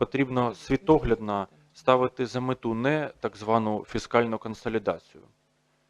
потрібно світоглядно ставити за мету не так звану фіскальну консолідацію.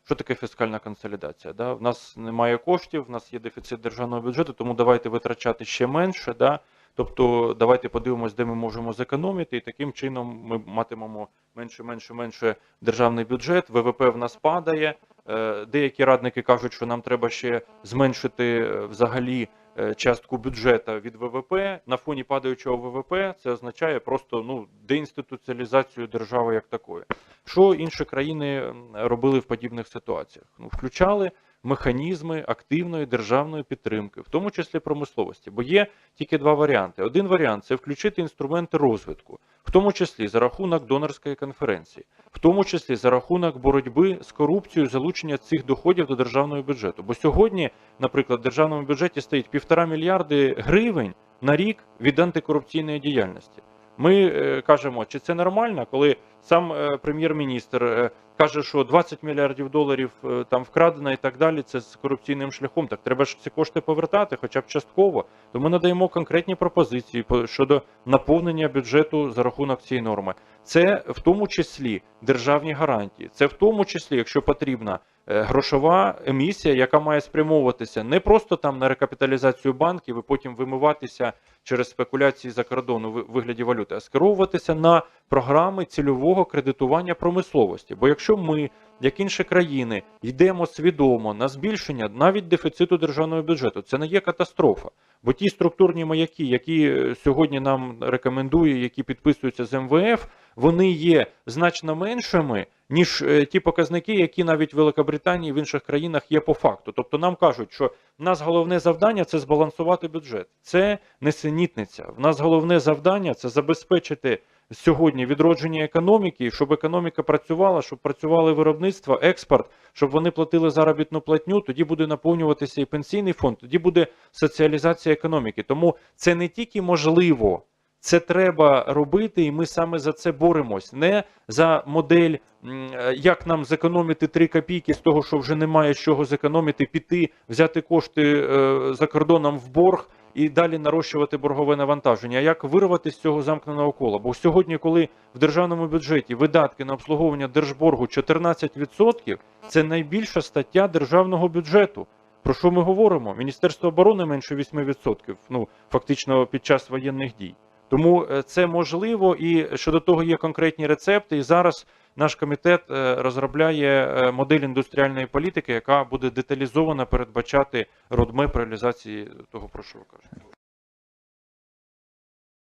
Що таке фіскальна консолідація? Да? В нас немає коштів, в нас є дефіцит державного бюджету, тому давайте витрачати ще менше. Да? Тобто давайте подивимось, де ми можемо зекономити, і таким чином ми матимемо менше, менше, менше державний бюджет. ВВП в нас падає. Е, Деякі радники кажуть, що нам треба ще зменшити е, взагалі частку бюджету від ВВП. На фоні падаючого ВВП це означає просто ну деінституціалізацію держави як такої. Що інші країни робили в подібних ситуаціях? Ну, включали механізми активної державної підтримки, в тому числі промисловості. Бо є тільки два варіанти. Один варіант це включити інструменти розвитку, в тому числі за рахунок донорської конференції, в тому числі за рахунок боротьби з корупцією, залучення цих доходів до державного бюджету. Бо сьогодні, наприклад, в державному бюджеті стоїть півтора мільярди гривень на рік від антикорупційної діяльності. Ми е, кажемо, чи це нормально, коли сам е, прем'єр-міністр е, каже, що 20 мільярдів доларів там вкрадено і так далі. Це з корупційним шляхом. Так треба ж ці кошти повертати, хоча б частково. То ми надаємо конкретні пропозиції по- щодо наповнення бюджету за рахунок цієї норми. Це в тому числі державні гарантії. Це в тому числі, якщо потрібна грошова емісія, яка має спрямовуватися не просто там на рекапіталізацію банків і потім вимиватися через спекуляції за кордону в вигляді валюти, а скеровуватися на програми цільового кредитування промисловості. Бо якщо ми, як інші країни, йдемо свідомо на збільшення навіть дефіциту державного бюджету, це не є катастрофа. Бо ті структурні маяки, які е, сьогодні нам рекомендує, які підписуються з МВФ, вони є значно меншими, ніж е, ті показники, які навіть в Великобританії в інших країнах є по факту. Тобто нам кажуть, що в нас головне завдання це збалансувати бюджет. Це несенітниця. В нас головне завдання це забезпечити сьогодні відродження економіки, щоб економіка працювала, щоб працювали виробництво, експорт, щоб вони платили заробітну платню. Тоді буде наповнюватися і пенсійний фонд, тоді буде соціалізація економіки. Тому це не тільки можливо. Це треба робити, і ми саме за це боремось. Не за модель, як нам зекономити 3 копійки з того, що вже немає з чого зекономити, піти, взяти кошти е, за кордоном в борг і далі нарощувати боргове навантаження. А як вирвати з цього замкненого кола? Бо сьогодні, коли в державному бюджеті видатки на обслуговування держборгу 14%, це найбільша стаття державного бюджету. Про що ми говоримо? Міністерство оборони менше 8%, ну фактично під час воєнних дій. Тому е, це можливо, і щодо того є конкретні рецепти. І зараз наш комітет е, розробляє е, модель індустріальної політики, яка буде деталізовано передбачати родмеп реалізації того, про що ви кажете.